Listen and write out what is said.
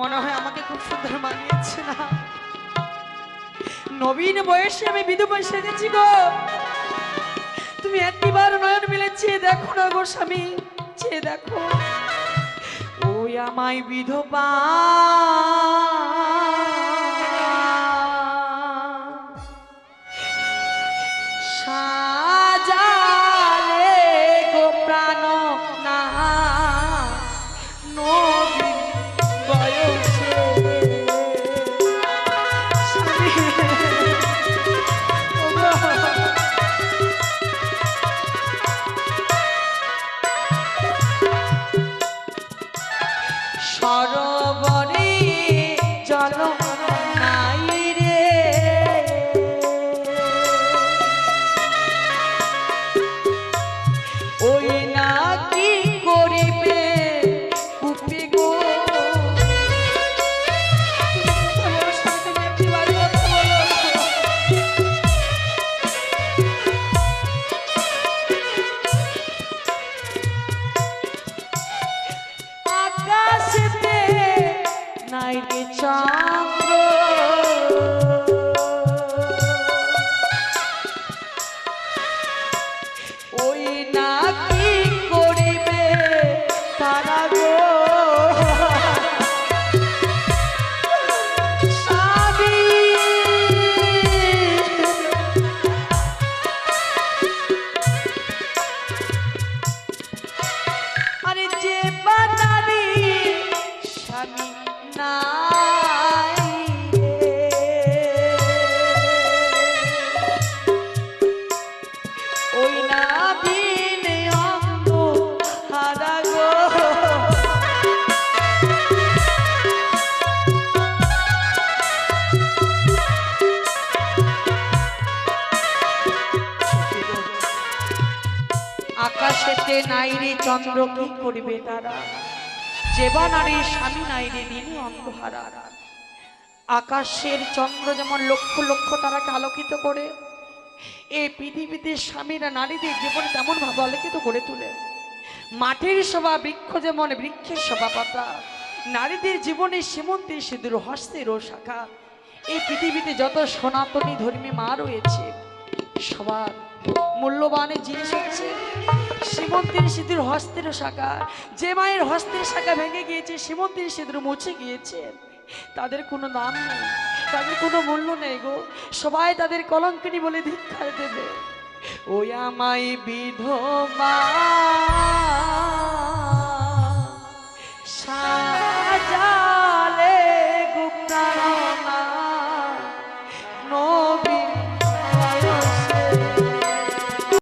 মনে হয় আমাকে খুব সুন্দর মানিয়েছে না। নবীন বয়সে আমি বিধবা সেজেছি গো। তুমি একবার নয়ন মিলে চেয়ে দেখো না গো স্বামী, চেয়ে দেখো। ওই আমায় বিধবা সরোবরে জল নাই রে চন্দ্র। ওই না কি করিবে তারা গো। আকাশেতে নাই রে চন্দ্র কি করিবে তারা? যেবা স্বামী নাই রে, দিনে অন্ধহারা। আকাশের চন্দ্র যেমন লক্ষ লক্ষ তারাকে আলোকিত করে এই পৃথিবীতে স্বামীরা নারীদের জীবন তেমন ভাবে আলোকিত করে তোলে। মাটির শোভা, বৃক্ষ যেমন বৃক্ষের শোভা পাতা, নারীদের জীবনে সীমন্তের সিঁদুর ও শাখা। এই পৃথিবীতে যত সনাতনী ধর্মী মা রয়েছে, সবার মূল্যবানের জিনিস হচ্ছে সীমন্তীর সিঁদুর হস্তের শাখা। যে মায়ের হস্তের শাখা ভেঙে গিয়েছে সীমন্তীর সিঁদুর মুছে গিয়েছে। তাদের কোনো নাম নেই, তাদের কোনো মূল্য নেই গো। সবাই তাদের কলঙ্কিনী বলে ধিক্ষায় দেবে। ওই বিধ বিধবা সাজালে গুপ্তারা